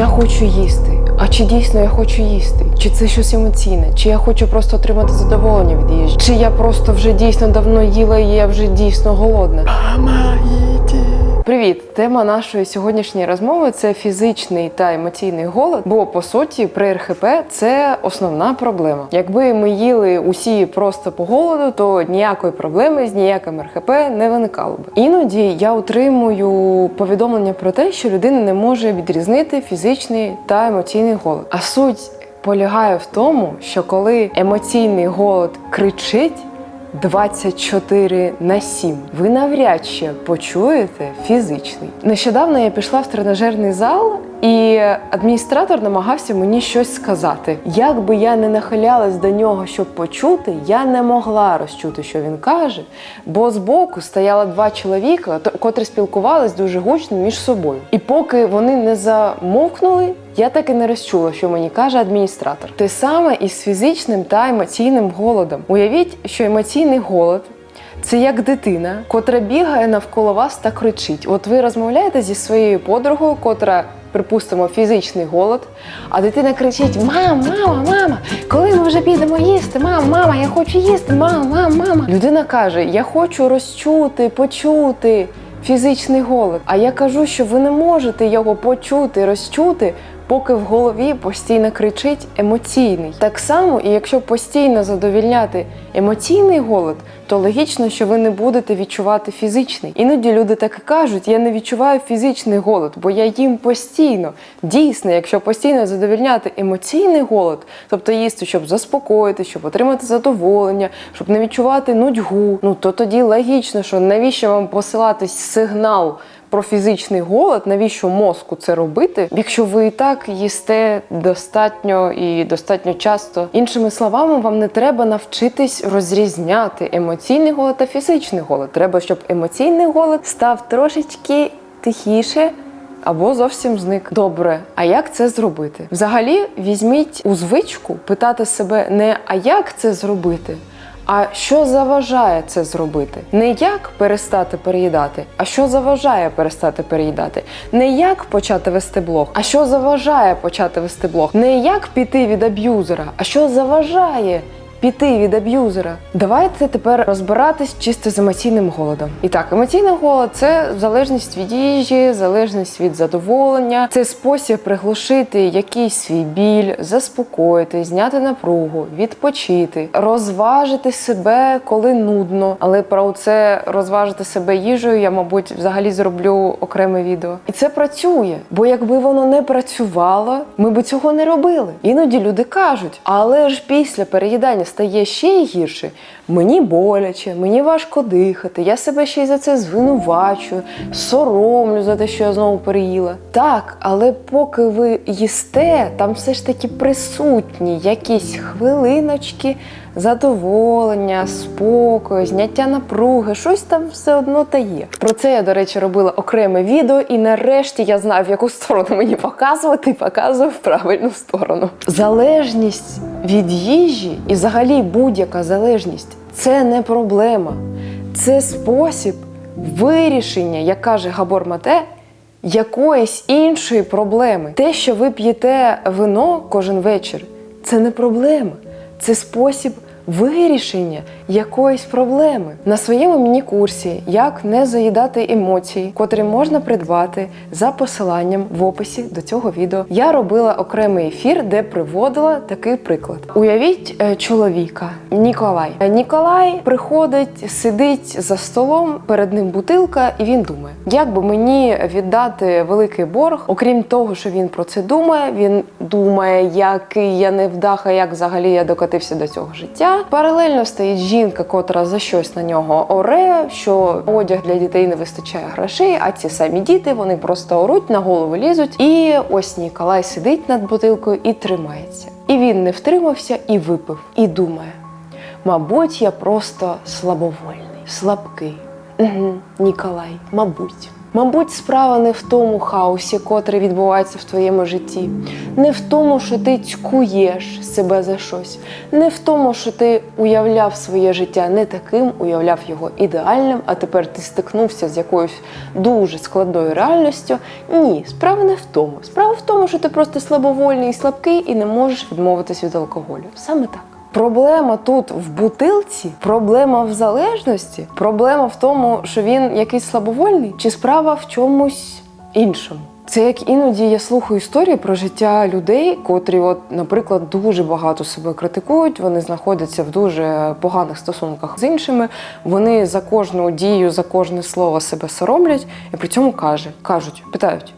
Я хочу їсти. А чи дійсно я хочу їсти? Чи це щось емоційне? Чи я хочу просто отримати задоволення від їжі? Чи я просто вже дійсно давно їла і я вже дійсно голодна? Привіт! Тема нашої сьогоднішньої розмови це фізичний та емоційний голод. Бо по суті, при РХП це основна проблема. Якби ми їли усі просто по голоду, то ніякої проблеми з ніяким РХП не виникало б. Іноді я отримую повідомлення про те, що людина не може відрізнити фізичний та емоційний голод. А суть полягає в тому, що коли емоційний голод кричить. 24 на 7. Ви навряд чи почуєте фізичний. Нещодавно я пішла в тренажерний зал, і адміністратор намагався мені щось сказати. Як би я не нахилялась до нього, щоб почути, я не могла розчути, що він каже, бо збоку стояло два чоловіка, котрі спілкувались дуже гучно між собою. І поки вони не замовкнули, я так і не розчула, що мені каже адміністратор. Те саме і з фізичним та емоційним голодом. Уявіть, що емоційний голод. Це як дитина, котра бігає навколо вас та кричить. От ви розмовляєте зі своєю подругою, котра, припустимо, фізичний голод, а дитина кричить: Мам, мама, мама, коли ми вже підемо їсти? Мам, мама, я хочу їсти, мам, мам, мама. Людина каже: Я хочу розчути, почути фізичний голод. А я кажу, що ви не можете його почути, розчути, поки в голові постійно кричить емоційний. Так само, і якщо постійно задовільняти емоційний голод, то логічно, що ви не будете відчувати фізичний. Іноді люди так і кажуть: я не відчуваю фізичний голод, бо я їм постійно. Дійсно, якщо постійно задовільняти емоційний голод, тобто їсти, щоб заспокоїти, щоб отримати задоволення, щоб не відчувати нудьгу, ну то тоді логічно, що навіщо вам посилати сигнал про фізичний голод, навіщо мозку це робити, якщо ви і так їсте достатньо і достатньо часто. Іншими словами, вам не треба навчитись розрізняти емоційний голод та фізичний голод. Треба, щоб емоційний голод став трошечки тихіше. Або зовсім зник. Добре, а як це зробити? Взагалі, візьміть у звичку питати себе не а як це зробити, а що заважає це зробити? Не як перестати переїдати, а що заважає перестати переїдати. Не як почати вести блог, а що заважає почати вести блог. Не як піти від аб'юзера, а що заважає. Піти від аб'юзера. Давайте тепер розбиратись чисто з емоційним голодом. І так, емоційний голод це залежність від їжі, залежність від задоволення, це спосіб приглушити якийсь свій біль, заспокоїти, зняти напругу, відпочити, розважити себе, коли нудно. Але про це розважити себе їжею, я, мабуть, взагалі зроблю окреме відео. І це працює, бо якби воно не працювало, ми б цього не робили. Іноді люди кажуть, але ж після переїдання стає ще гірше. Мені боляче, мені важко дихати, я себе ще й за це звинувачую, соромлю за те, що я знову переїла. Так, але поки ви їсте, там все ж таки присутні якісь хвилиночки задоволення, спокою, зняття напруги, щось там все одно та є. Про це я, до речі, робила окреме відео, і нарешті я знаю, в яку сторону мені показувати, і показую в правильну сторону. Залежність від їжі і взагалі будь-яка залежність це не проблема, це спосіб вирішення, як каже Габор Мате, якоїсь іншої проблеми. Те, що ви п'єте вино кожен вечір, це не проблема, це спосіб вирішення якоїсь проблеми. На своєму міні-курсі Як не заїдати емоції, котрі можна придбати за посиланням в описі до цього відео. Я робила окремий ефір, де приводила такий приклад. Уявіть е, чоловіка Ніколай. Е, Ніколай приходить, сидить за столом, перед ним бутилка, і він думає, як би мені віддати великий борг, окрім того, що він про це думає, він думає, який я невдаха, як взагалі я докотився до цього життя. Паралельно стоїть жінка, котра за щось на нього оре, що одяг для дітей не вистачає грошей, а ці самі діти вони просто оруть, на голову лізуть. І ось Ніколай сидить над бутилкою і тримається. І він не втримався і випив, і думає: мабуть, я просто слабовольний, слабкий. Угу, Ніколай, мабуть. Мабуть, справа не в тому хаосі, котрий відбувається в твоєму житті, не в тому, що ти цькуєш себе за щось, не в тому, що ти уявляв своє життя не таким, уявляв його ідеальним, а тепер ти стикнувся з якоюсь дуже складною реальністю. Ні, справа не в тому. Справа в тому, що ти просто слабовольний і слабкий і не можеш відмовитись від алкоголю. Саме так. Проблема тут в бутилці, проблема в залежності, проблема в тому, що він якийсь слабовольний, чи справа в чомусь іншому. Це як іноді я слухаю історії про життя людей, котрі, от, наприклад, дуже багато себе критикують. Вони знаходяться в дуже поганих стосунках з іншими. Вони за кожну дію, за кожне слово себе соромлять, і при цьому каже, кажуть, питають,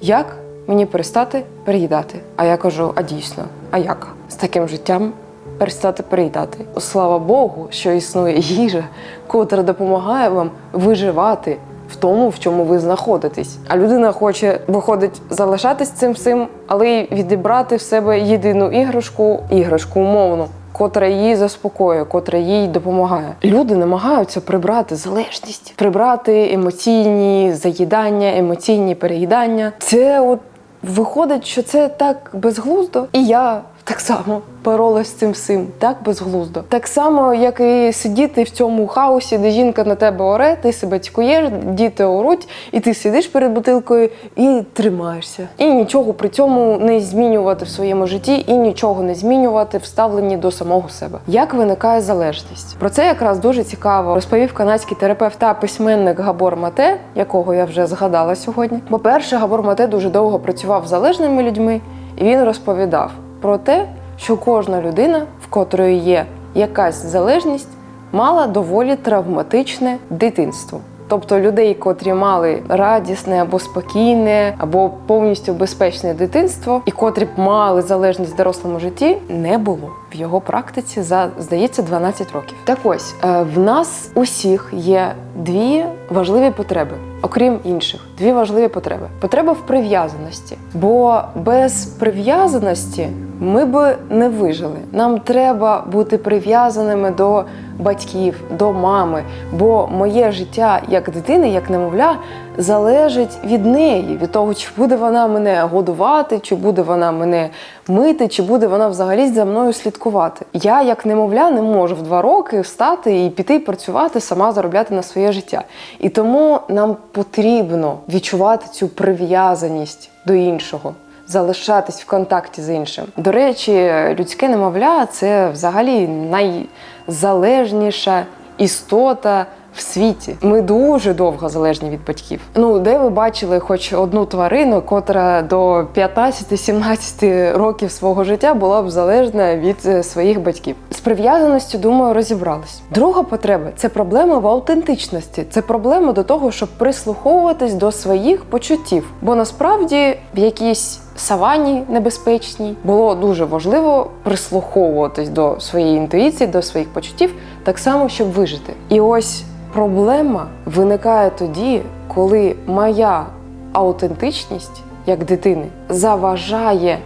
як мені перестати переїдати? А я кажу: а дійсно, а як з таким життям перестати переїдати? Слава Богу, що існує їжа, котра допомагає вам виживати в тому, в чому ви знаходитесь. А людина хоче, виходить, залишатись цим всім, але й відібрати в себе єдину іграшку, іграшку умовну. Котра її заспокоює, котра їй допомагає. Люди намагаються прибрати залежність, прибрати емоційні заїдання, емоційні переїдання. Це от виходить, що це так безглуздо, і я так само боролась з цим всім, так безглуздо. Так само, як і сидіти в цьому хаосі, де жінка на тебе оре, ти себе цькуєш, діти оруть, і ти сидиш перед бутилкою і тримаєшся. І нічого при цьому не змінювати в своєму житті, і нічого не змінювати в ставленні до самого себе. Як виникає залежність? Про це якраз дуже цікаво розповів канадський терапевт та письменник Габор Мате, якого я вже згадала сьогодні. По-перше, Габор Мате дуже довго працював з залежними людьми, і він розповідав про те, що кожна людина, в котрої є якась залежність, мала доволі травматичне дитинство. Тобто людей, котрі мали радісне або спокійне, або повністю безпечне дитинство, і котрі б мали залежність в дорослому житті, не було в його практиці за здається 12 років. Так ось е, в нас усіх є дві важливі потреби, окрім інших, дві важливі потреби: потреба в прив'язаності. Бо без прив'язаності ми би не вижили. Нам треба бути прив'язаними до батьків, до мами, бо моє життя як дитини, як немовля, залежить від неї, від того, чи буде вона мене годувати, чи буде вона мене мити, чи буде вона взагалі за мною слідкувати. Я, як немовля, не можу в два роки встати і піти працювати, сама заробляти на своє життя. І тому нам потрібно відчувати цю прив'язаність до іншого. Залишатись в контакті з іншим. До речі, людське немовля це взагалі найзалежніша істота в світі. Ми дуже довго залежні від батьків. Ну, де ви бачили хоч одну тварину, котра до 15-17 років свого життя була б залежна від е, своїх батьків. З прив'язаністю, думаю, розібрались. Друга потреба це проблема в аутентичності. Це проблема до того, щоб прислуховуватись до своїх почуттів. Бо насправді в якійсь савані небезпечній було дуже важливо прислуховуватись до своєї інтуїції, до своїх почуттів, так само, щоб вижити. І ось проблема виникає тоді, коли моя аутентичність як дитини заважає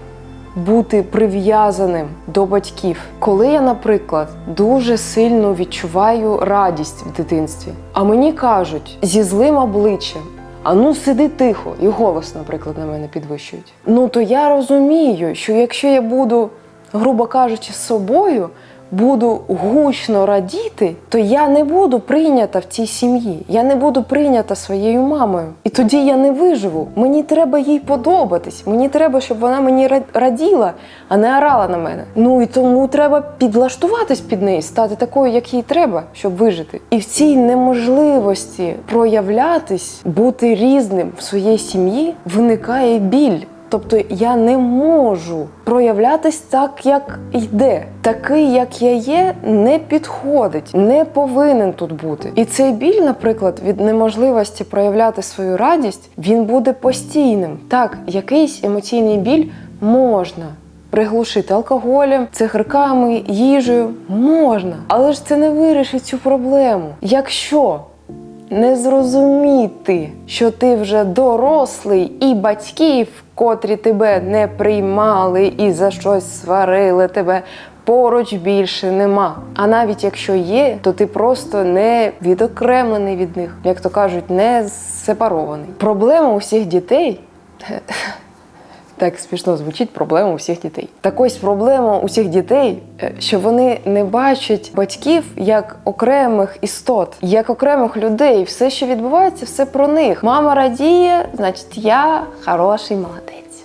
бути прив'язаним до батьків. Коли я, наприклад, дуже сильно відчуваю радість в дитинстві, а мені кажуть зі злим обличчям. А ну сиди тихо, і голос, наприклад, на мене підвищують. Ну то я розумію, що якщо я буду, грубо кажучи, з собою, буду гучно радіти, то я не буду прийнята в цій сім'ї. Я не буду прийнята своєю мамою. І тоді я не виживу. Мені треба їй подобатись. Мені треба, щоб вона мені раділа, а не орала на мене. Ну і тому треба підлаштуватись під неї, стати такою, як їй треба, щоб вижити. І в цій неможливості проявлятись, бути різним в своїй сім'ї виникає біль. Тобто я не можу проявлятись так, як йде. Такий, як я є, не підходить, не повинен тут бути. І цей біль, наприклад, від неможливості проявляти свою радість, він буде постійним. Так, якийсь емоційний біль можна. Приглушити алкоголем, цигарками, їжею можна, але ж це не вирішить цю проблему. Якщо не зрозуміти, що ти вже дорослий і батьків, котрі тебе не приймали і за щось сварили тебе, поруч більше нема. А навіть якщо є, то ти просто не відокремлений від них, як то кажуть, не сепарований. Проблема усіх дітей. Так смішно звучить проблема усіх дітей. Так ось проблема усіх дітей, е, що вони не бачать батьків як окремих істот, як окремих людей. Все, що відбувається, все про них. Мама радіє, значить, я хороший молодець.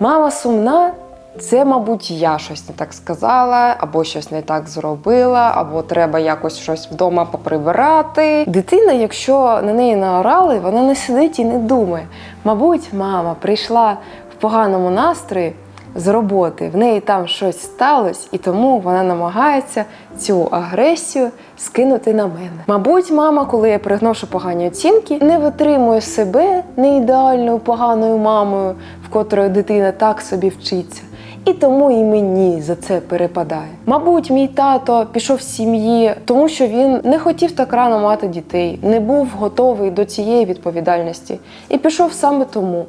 Мама сумна. Це, мабуть, я щось не так сказала, або щось не так зробила, або треба якось щось вдома поприбирати. Дитина, якщо на неї наорали, вона не сидить і не думає. Мабуть, мама прийшла поганому настрої з роботи, в неї там щось сталося, і тому вона намагається цю агресію скинути на мене. Мабуть, мама, коли я пригношу погані оцінки, не витримує себе не ідеальною поганою мамою, в котрої дитина так собі вчиться. І тому і мені за це перепадає. Мабуть, мій тато пішов з сім'ї, тому що він не хотів так рано мати дітей, не був готовий до цієї відповідальності і пішов саме тому,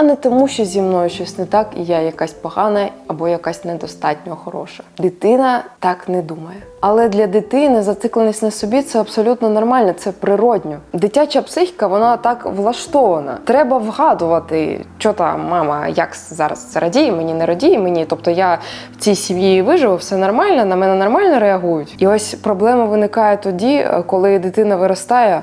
а не тому, що зі мною щось не так, і я якась погана або якась недостатньо хороша. Дитина так не думає. Але для дитини зацикленість на собі це абсолютно нормально, це природньо. Дитяча психіка вона так влаштована. Треба вгадувати, що там мама, як зараз це радіє, мені не радіє мені. Тобто я в цій сім'ї виживу, все нормально, на мене нормально реагують. І ось проблема виникає тоді, коли дитина виростає.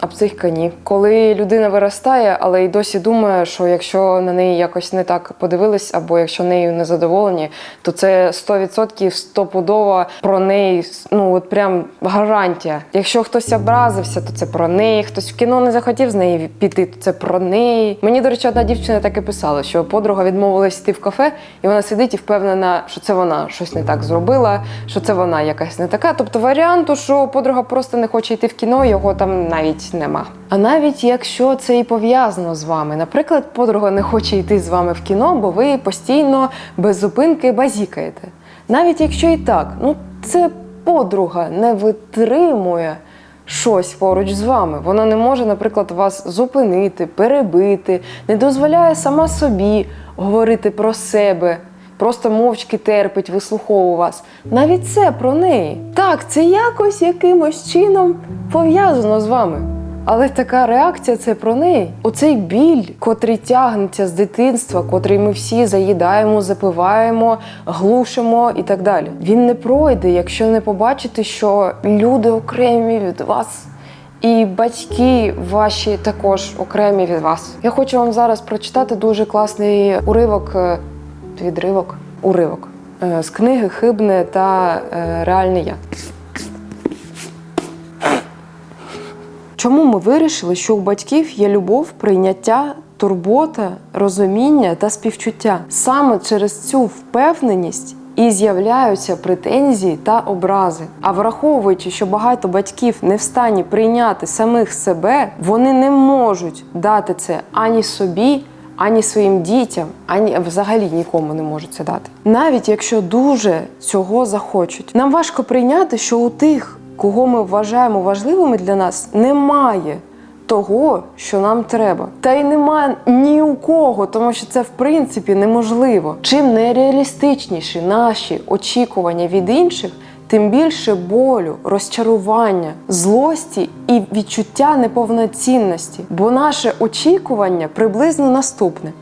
А психіка ні. Коли людина виростає, але й досі думає, що якщо на неї якось не так подивились, або якщо нею не задоволені, то це 100% стопудово про неї, ну от прям гарантія. Якщо хтось образився, то це про неї. Хтось в кіно не захотів з неї піти, то це про неї. Мені, до речі, одна дівчина так і писала, що подруга відмовилась йти в кафе, і вона сидить і впевнена, що це вона щось не так зробила, що це вона якась не така. Тобто варіанту, що подруга просто не хоче йти в кіно, його там навіть нема. А навіть якщо це і пов'язано з вами, наприклад, подруга не хоче йти з вами в кіно, бо ви постійно без зупинки базікаєте. Навіть якщо і так, ну це подруга не витримує щось поруч з вами. Вона не може, наприклад, вас зупинити, перебити, не дозволяє сама собі говорити про себе. Просто мовчки терпить, вислуховує вас. Навіть це про неї. Так, це якось якимось чином пов'язано з вами. Але така реакція це про неї. Оцей біль, котрий тягнеться з дитинства, котрий ми всі заїдаємо, запиваємо, глушимо і так далі. Він не пройде, якщо не побачити, що люди окремі від вас. І батьки ваші також окремі від вас. Я хочу вам зараз прочитати дуже класний уривок, е, відривок, уривок е, з книги Хибне та е, реальне я. Чому ми вирішили, що у батьків є любов, прийняття, турбота, розуміння та співчуття? Саме через цю впевненість і з'являються претензії та образи. А враховуючи, що багато батьків не в стані прийняти самих себе, вони не можуть дати це ані собі. Ані своїм дітям, ані взагалі нікому не можуть це дати. Навіть якщо дуже цього захочуть. Нам важко прийняти, що у тих, кого ми вважаємо важливими для нас, немає того, що нам треба. Та й немає ні у кого, тому що це в принципі неможливо. Чим нереалістичніші наші очікування від інших, тим більше болю, розчарування, злості і відчуття неповноцінності. Бо наше очікування приблизно наступне: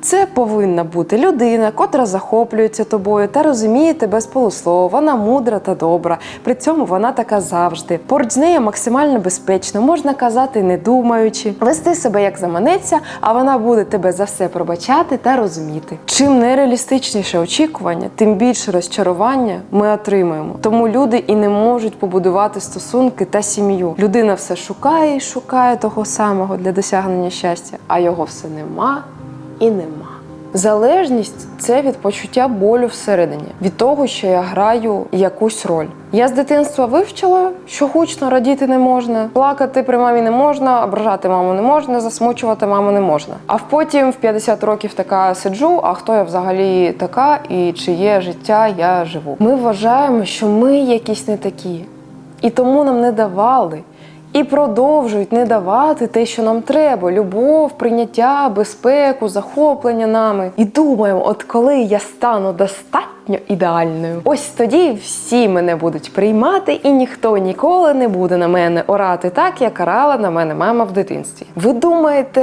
це повинна бути людина, котра захоплюється тобою та розуміє тебе з полуслова. Вона мудра та добра. При цьому вона така завжди. Поруч з нею максимально безпечно, можна казати, не думаючи, вести себе як заманеться, а вона буде тебе за все пробачати та розуміти. Чим нереалістичніше очікування, тим більше розчарування ми отримуємо. Тому люди і не можуть побудувати стосунки та сім'ю. Людина все шукає і шукає того самого для досягнення щастя, а його все нема і нема. Залежність це від почуття болю всередині, від того, що я граю якусь роль. Я з дитинства вивчила, що гучно радіти не можна, плакати при мамі не можна, ображати маму не можна, засмучувати маму не можна. А потім в 50 років така сиджу. А хто я взагалі така і чиє життя я живу? Ми вважаємо, що ми якісь не такі, і тому нам не давали. І продовжують не давати те, що нам треба: любов, прийняття, безпеку, захоплення нами. І думаємо, от коли я стану достатньо, абсолютно ідеальною. Ось тоді всі мене будуть приймати, і ніхто ніколи не буде на мене орати так, як орала на мене мама в дитинстві. Ви думаєте,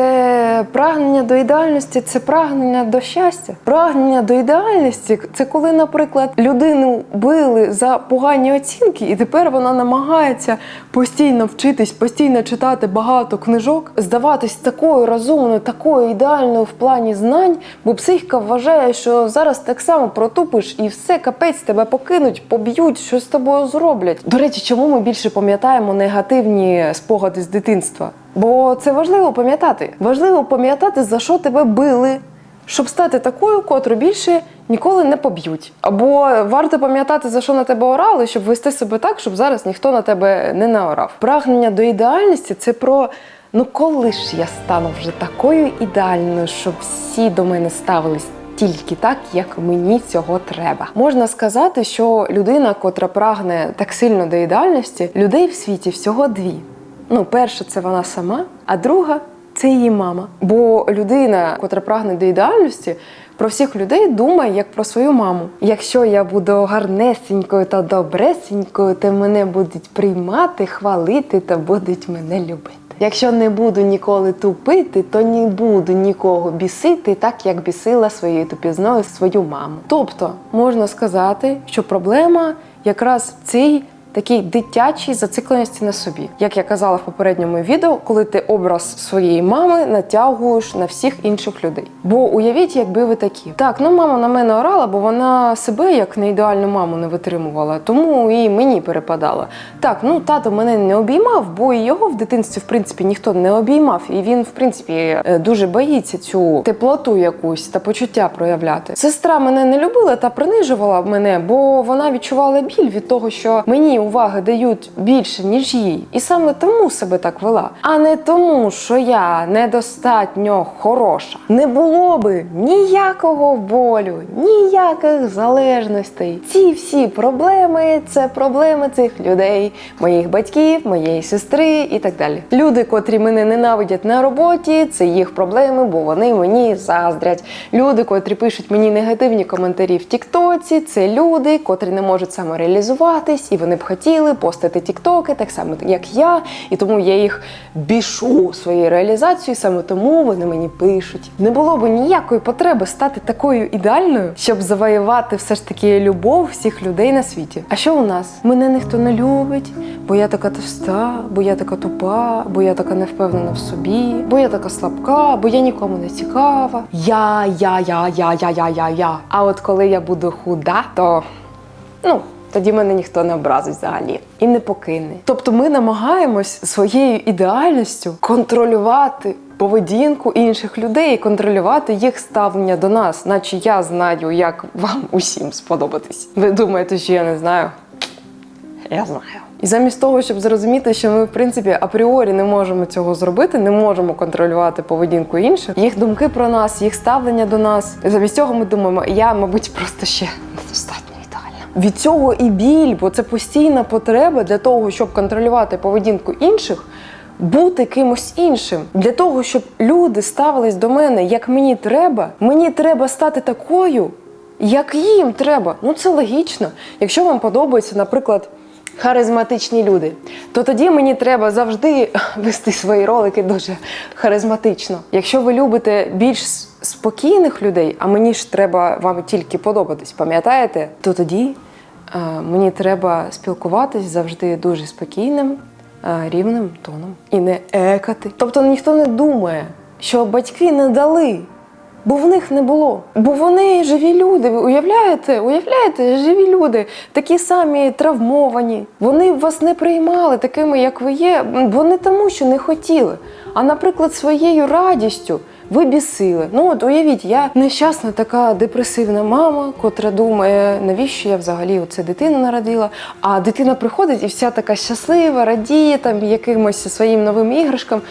прагнення до ідеальності це прагнення до щастя? Прагнення до ідеальності це коли, наприклад, людину били за погані оцінки, і тепер вона намагається постійно вчитись, постійно читати багато книжок, здаватись такою розумною, такою ідеальною в плані знань, бо психіка вважає, що зараз так само протупиш і все капець тебе покинуть, поб'ють, що з тобою зроблять. До речі, чому ми більше пам'ятаємо негативні спогади з дитинства? Бо це важливо пам'ятати. Важливо пам'ятати, за що тебе били, щоб стати такою, котру більше ніколи не поб'ють. Або варто пам'ятати, за що на тебе орали, щоб вести себе так, щоб зараз ніхто на тебе не наорав. Прагнення до ідеальності це про. Ну коли ж я стану вже такою ідеальною, щоб всі до мене ставились тільки так, як мені цього треба. Можна сказати, що людина, котра прагне так сильно до ідеальності, людей в світі всього дві. Ну, перша це вона сама, а друга це її мама. Бо людина, котра прагне до ідеальності, про всіх людей думає як про свою маму. Якщо я буду гарнесенькою та добресенькою, то мене будуть приймати, хвалити та будуть мене любити. Якщо не буду ніколи тупити, то не буду нікого бісити, так як бісила своєю тупізною свою маму. Тобто можна сказати, що проблема якраз в цій такій дитячій зацикленості на собі. Як я казала в попередньому відео, коли ти образ своєї мами натягуєш на всіх інших людей. Бо уявіть, якби ви такі. Так, ну мама на мене орала, бо вона себе як не ідеальну маму не витримувала, тому і мені перепадала. Так, ну тато мене не обіймав, бо і його в дитинстві, в принципі, ніхто не обіймав, і він, в принципі, е, дуже боїться цю теплоту якусь та почуття проявляти. Сестра мене не любила та принижувала мене, бо вона відчувала біль від того, що мені уваги дають більше, ніж їй. І саме тому себе так вела, а не тому, що я недостатньо хороша. Не було би ніякого болю, ніяких залежностей. Ці всі проблеми це проблеми цих людей, моїх батьків, моєї сестри і так далі. Люди, котрі мене ненавидять на роботі, це їх проблеми, бо вони мені заздрять. Люди, котрі пишуть мені негативні коментарі в Тіктоці, це люди, котрі не можуть самореалізуватись, і вони б хотіли постити тіктоки, так само як я, і тому я їх бішу своєю реалізацією, саме тому вони мені пишуть. Не було б ніякої потреби стати такою ідеальною, щоб завоювати все ж таки любов всіх людей на світі. А що у нас? Мене ніхто не любить, бо я така товста, бо я така тупа, бо я така невпевнена в собі, бо я така слабка, бо я нікому не цікава. Я, я, я, я, я, я, я, я. А от коли я буду худа, то ну. Тоді мене ніхто не образить взагалі і не покине. Тобто ми намагаємось своєю ідеальністю контролювати поведінку інших людей, контролювати їх ставлення до нас, наче я знаю, як вам усім сподобатись. Ви думаєте, що я не знаю? Я знаю. І замість того, щоб зрозуміти, що ми в принципі апріорі не можемо цього зробити, не можемо контролювати поведінку інших, їх думки про нас, їх ставлення до нас. Замість цього ми думаємо, я, мабуть, просто ще. Від цього і біль, бо це постійна потреба для того, щоб контролювати поведінку інших. Бути кимось іншим для того, щоб люди ставились до мене, як мені треба, мені треба стати такою, як їм треба. Ну це логічно. Якщо вам подобається, наприклад, харизматичні люди, то тоді мені треба завжди вести свої ролики дуже харизматично. Якщо ви любите більш спокійних людей, а мені ж треба вам тільки подобатись, пам'ятаєте, то тоді е, мені треба спілкуватись завжди дуже спокійним, е, рівним тоном і не екати. Тобто ніхто не думає, що батьки не дали Бо в них не було. Бо вони живі люди. Ви уявляєте? Уявляєте, живі люди, такі самі травмовані. Вони вас не приймали такими, як ви є, бо не тому, що не хотіли, а, наприклад, своєю радістю. Ви бісили. Ну от уявіть, я нещасна така депресивна мама, котра думає, навіщо я взагалі оце дитину народила. А дитина приходить і вся така щаслива, радіє там якимось своїм новим іграшкам.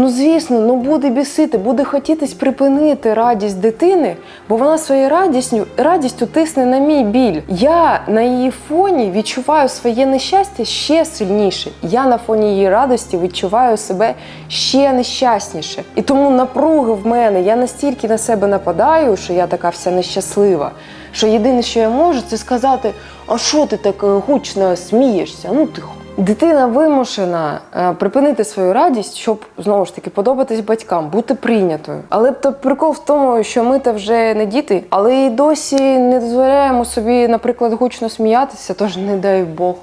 Ну, звісно, ну буде бісити, буде хотітись припинити радість дитини, бо вона своєю радістю, радістю тисне на мій біль. Я на її фоні відчуваю своє нещастя ще сильніше. Я на фоні її радості відчуваю себе ще нещасніше. І тому напруги в мене, я настільки на себе нападаю, що я така вся нещаслива. що єдине, що я можу, це сказати: а що ти так е, гучно смієшся? Ну тихо. Дитина вимушена е, припинити свою радість, щоб знову ж таки подобатись батькам, бути прийнятою. Але то прикол в тому, що ми та вже не діти, але і досі не дозволяємо собі, наприклад, гучно сміятися, тож не дай Бог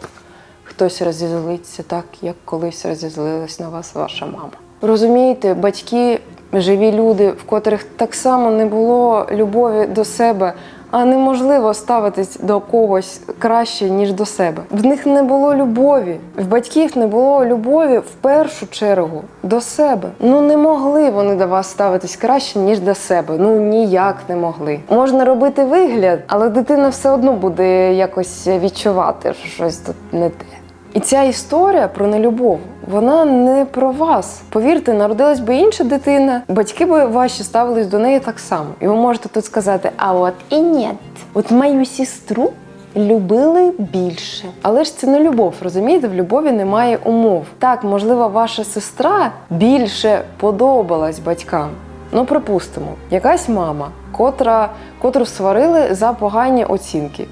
хтось розізлиться так, як колись розізлилась на вас ваша мама. Розумієте, батьки живі люди, в котрих так само не було любові до себе, а неможливо ставитись до когось краще, ніж до себе. В них не було любові, в батьків не було любові в першу чергу до себе. Ну не могли вони до вас ставитись краще, ніж до себе. Ну ніяк не могли. Можна робити вигляд, але дитина все одно буде якось відчувати, що щось тут не те. І ця історія про нелюбов, вона не про вас. Повірте, народилась би інша дитина, батьки би ваші ставились до неї так само. І ви можете тут сказати: а от і ні. От мою сестру любили більше. Але ж це не любов, розумієте? В любові немає умов. Так, можливо, ваша сестра більше подобалась батькам. Ну, припустимо, якась мама, котра, котру сварили за погані оцінки.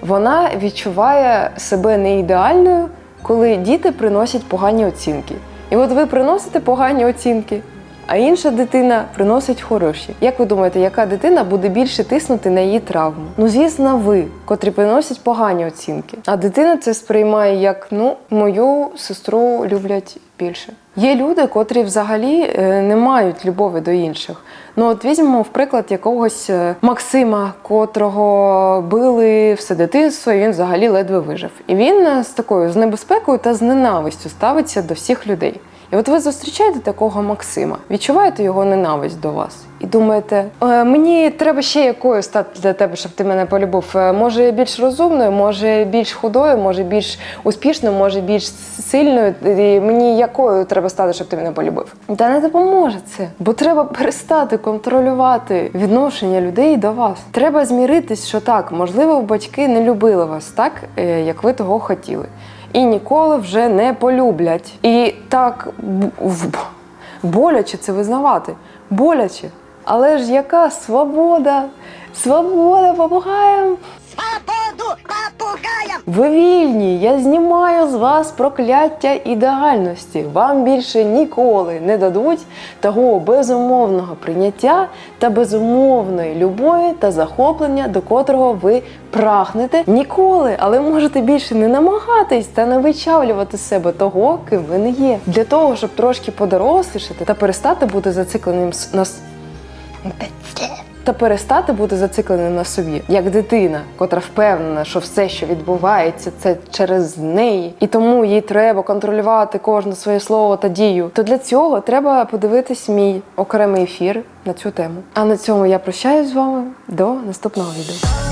Вона відчуває себе не ідеальною, коли діти приносять погані оцінки. І от ви приносите погані оцінки, а інша дитина приносить хороші. Як ви думаєте, яка дитина буде більше тиснути на її травму? Ну, звісно, ви, котрі приносять погані оцінки. А дитина це сприймає як ну, мою сестру люблять більше. Є люди, котрі взагалі е, не мають любові до інших. Ну от візьмемо в приклад якогось е, Максима, котрого били все дитинство, і він взагалі ледве вижив. І він е, з такою з небезпекою та з ненавистю ставиться до всіх людей. І от ви зустрічаєте такого Максима, відчуваєте його ненависть до вас і думаєте, «Е, мені треба ще якою стати для тебе, щоб ти мене полюбив. Е, Може більш розумною, може більш худою, може більш успішною, може більш сильною. І мені якою треба стати, щоб ти мене полюбив? Та не допоможе це, бо треба перестати контролювати відношення людей до вас. Треба зміритись, що так, можливо, батьки не любили вас так, е, як ви того хотіли і ніколи вже не полюблять. І так боляче це визнавати. Боляче. Але ж яка свобода? Свобода попугаєм! Свободу попугаям! Ви вільні, я знімаю з вас прокляття ідеальності. Вам більше ніколи не дадуть того безумовного прийняття та безумовної любові та захоплення, до котрого ви прагнете ніколи, але можете більше не намагатись та не вичавлювати з себе того, ким ви не є. Для того, щоб трошки подорослішати та перестати бути зацикленим на та перестати бути зацикленим на собі, як дитина, котра впевнена, що все, що відбувається, це через неї, і тому їй треба контролювати кожне своє слово та дію. То для цього треба подивитись мій окремий ефір на цю тему. А на цьому я прощаюсь з вами до наступного відео.